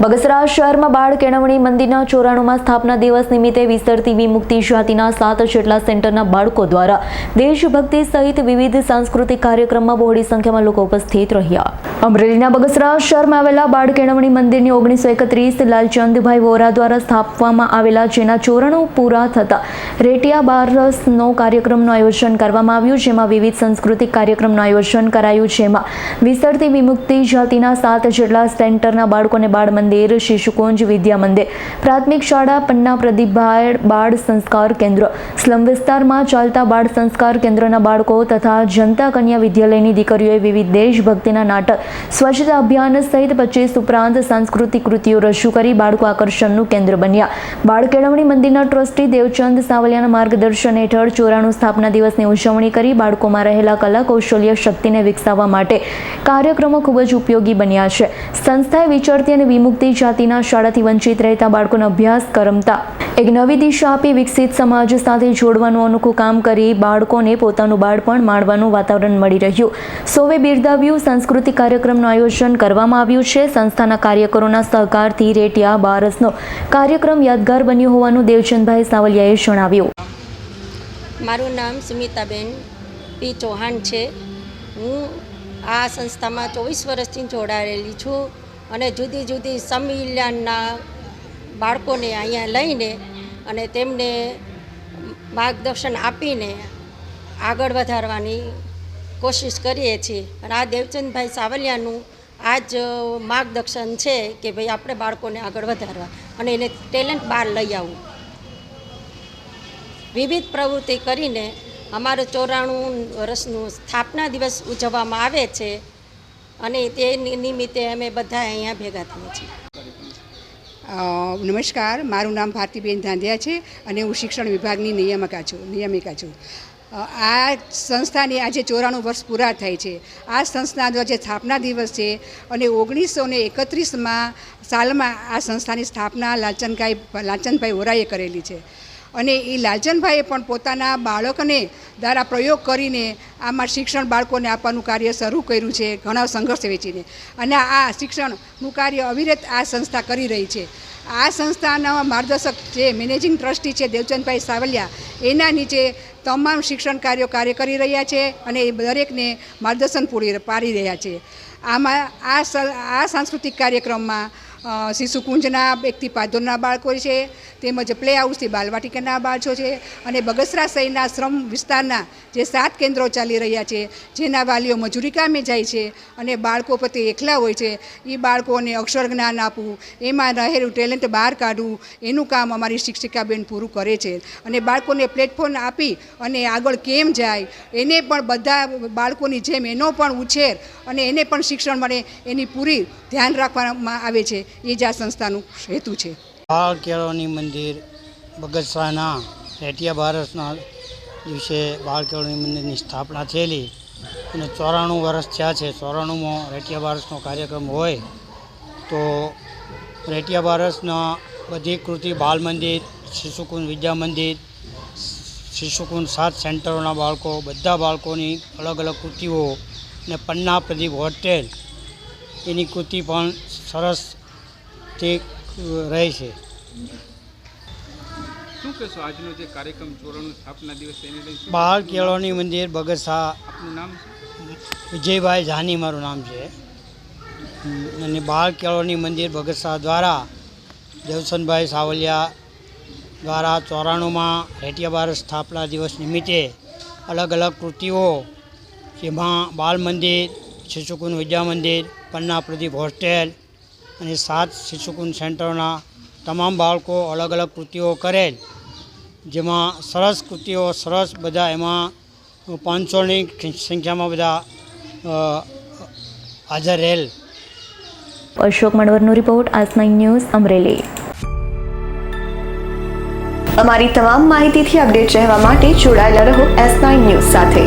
બગસરા શહેરમાં બાળ કેળવણી મંદિરના ચોરાણુંમાં સ્થાપના દિવસ નિમિત્તે વિસરતી વિમુક્તિ જાતિના સાત જેટલા સેન્ટરના બાળકો દ્વારા દેશભક્તિ સહિત વિવિધ સાંસ્કૃતિક કાર્યક્રમમાં બહોળી સંખ્યામાં લોકો ઉપસ્થિત રહ્યા. અમરેલીના બગસરા શહેરમાં આવેલા બાળ કેળવણી મંદિરની ઓગણીસો એકત્રીસ લાલચંદભાઈ વોરા દ્વારા સ્થાપવામાં આવેલા, જેના ચોરાણું પૂરા થતા રેટિયા બારસનો કાર્યક્રમનું આયોજન કરવામાં આવ્યું, જેમાં વિવિધ સાંસ્કૃતિક કાર્યક્રમનું આયોજન કરાયું, જેમાં વિસ્તરતી વિમુક્તિ જાતિના સાત જેટલા સેન્ટરના બાળકોને બાળ મંદિર, શિશુકુંજ વિદ્યા મંદિર પ્રાથમિક શાળા, પન્ના પ્રદીપભાઈ બાળ સંસ્કાર કેન્દ્ર, સ્લમ વિસ્તારમાં ચાલતા બાળ સંસ્કાર કેન્દ્રના બાળકો તથા જનતા કન્યા વિદ્યાલયની દીકરીઓએ વિવિધ દેશભક્તિના નાટક, સ્વચ્છતા અભિયાન સહિત પચીસ ઉપરાંત સાંસ્કૃતિક કૃતિઓ રજૂ કરી બાળકો આકર્ષણનું કેન્દ્ર બન્યા. બાળ કેળવણી મંદિરના ટ્રસ્ટી દેવચંદ સાવલિયાના માર્ગદર્શન હેઠળ ચોરાણું સ્થાપના દિવસની ઉજવણી કરી બાળકોમાં રહેલા કલા કૌશલ્ય શક્તિને વિકસાવવા માટે કાર્યક્રમો ખૂબ જ ઉપયોગી બન્યા છે. સંસ્થાએ વિચરતી અને વિમુક્તિ જાતિના શાળાથી વંચિત રહેતા બાળકોનો અભ્યાસ કરમતા. એક નવી દિશા આપી વિકસિત સમાજ સાથે જોડવાનું અનોખું કામ કરી બાળકોને પોતાનું બાળપણ માણવાનું વાતાવરણ મળી રહ્યું. સૌએ બિરદાવ્યું સાંસ્કૃતિક કાર્યક્રમનું આયોજન કરવામાં આવ્યું છે. સંસ્થાના કાર્યકરોના સહકારથી રેટિયા બારસનો કાર્યક્રમ યાદગાર બન્યો હોવાનું દેવચંદભાઈ સાવલિયાએ જણાવ્યું. મારું નામ સુમિતાબેન પી ચૌહાણ છે. હું આ સંસ્થામાં ચોવીસ વર્ષથી જોડાયેલી છું. અને જુદી જુદી સંવિધાનના બાળકોને અહીંયા લઈને અને તેમને માર્ગદર્શન આપીને આગળ વધારવાની કોશિશ કરીએ છીએ. અને આ દેવચંદભાઈ સાવલિયાનું આ જ માર્ગદર્શન છે કે ભાઈ આપણે બાળકોને આગળ વધારવા અને એને ટેલેન્ટ બહાર લઈ આવવું. વિવિધ પ્રવૃત્તિ કરીને અમારું ચોરાણું વર્ષનું સ્થાપના દિવસ ઉજવવામાં આવે છે. અને તે નિમિત્તે અમે બધા અહીંયા ભેગા થઈએ છીએ. નમસ્કાર, મારું નામ ભારતીબેન ધાંધિયા છે અને હું શિક્ષણ વિભાગની નિયામકા છું, નિયમિકા છું. આ સંસ્થાની આજે ચોરાણું વર્ષ પૂરા થાય છે. આ સંસ્થાનો જે સ્થાપના દિવસ છે અને ઓગણીસો ને એકત્રીસમાં સાલમાં આ સંસ્થાની સ્થાપના લાલચંદભાઈ લાલચંદભાઈ ઓરાએ કરેલી છે. અને એ લાલચંદભાઈએ પણ પોતાના બાળકને દ્વારા પ્રયોગ કરીને આમાં શિક્ષણ બાળકોને આપવાનું કાર્ય શરૂ કર્યું છે, ઘણા સંઘર્ષ વેચીને. અને આ શિક્ષણનું કાર્ય અવિરત આ સંસ્થા કરી રહી છે. આ સંસ્થાના માર્ગદર્શક જે મેનેજિંગ ટ્રસ્ટી છે દેવચંદભાઈ સાવલિયા, એના નીચે તમામ શિક્ષણ કાર્યો કાર્ય કરી રહ્યા છે અને એ દરેકને માર્ગદર્શન પૂરી પાડી રહ્યા છે. આમાં આ આ સાંસ્કૃતિક કાર્યક્રમમાં શિશુકુંજના એકથી પાદોરના બાળકો છે, તેમજ પ્લે હાઉસથી બાલવાટિકાના બાળકો છે અને બગસરા શહેરના શ્રમ વિસ્તારના જે સાત કેન્દ્રો ચાલી રહ્યા છે, જેના વાલીઓ મજૂરી કામે જાય છે અને બાળકો પ્રત્યે એકલા હોય છે, એ બાળકોને અક્ષર જ્ઞાન આપવું, એમાં રહેલું ટેલેન્ટ બહાર કાઢવું, એનું કામ અમારી શિક્ષિકાબેન પૂરું કરે છે અને બાળકોને પ્લેટફોર્મ આપી અને આગળ કેમ જાય, એને પણ બધા બાળકોની જેમ એનો પણ ઉછેર અને એને પણ શિક્ષણ મળે એની પૂરી ધ્યાન રાખવામાં આવે છે. એ જ આ સંસ્થાનું હેતુ છે. બાળ કેળવણી મંદિર બગસરાના રેટિયા બારસના દિવસે બાળ કેળવણી મંદિરની સ્થાપના થયેલી અને ચોરાણું વર્ષ થયા છે. ચોરાણુંમાં રેટિયા બારસનો કાર્યક્રમ હોય તો રેટિયા બારસના બધી કૃતિ બાલ મંદિર, શિશુકુંજ વિદ્યા મંદિર, શિશુકુંજ સાત સેન્ટરોના બાળકો, બધા બાળકોની અલગ અલગ કૃતિઓ અને પન્ના પ્રદીપ હોટેલ એની કૃતિ પણ સરસ તે રહે છે. શું કહેશો આજનો જે કાર્યક્રમ ચોરાણું સ્થાપના દિવસ એને લઈને શું બાળ કેળવણી મંદિર બગસા આપનું નામ વિજયભાઈ જાની મારું નામ છે. અને બાળ કેળવણી મંદિર બગસા દ્વારા દેવસનભાઈ સાવલિયા દ્વારા ચોરાણુંમાં રેટિયા બાર સ્થાપના દિવસ નિમિત્તે અલગ અલગ કૃતિઓ જેમાં બાલ મંદિર શિશુકુન વિદ્યા મંદિર પન્ના પ્રદીપ હોસ્ટેલ અને સાત શિશુકુંજ સેન્ટરના તમામ બાળકો અલગ અલગ કૃતિઓ કરેલ જેમાં સરસ કૃતિઓ, સરસ બધા એમાં પાંચસોની સંખ્યામાં બધા હાજર રહેલ. અશોક મણવરનો રિપોર્ટ આજ નાઇન ન્યૂઝ, અમરેલી. અમારી તમામ માહિતીથી અપડેટ રહેવા માટે જોડાયેલા રહો એસ નાઇન ન્યૂઝ સાથે.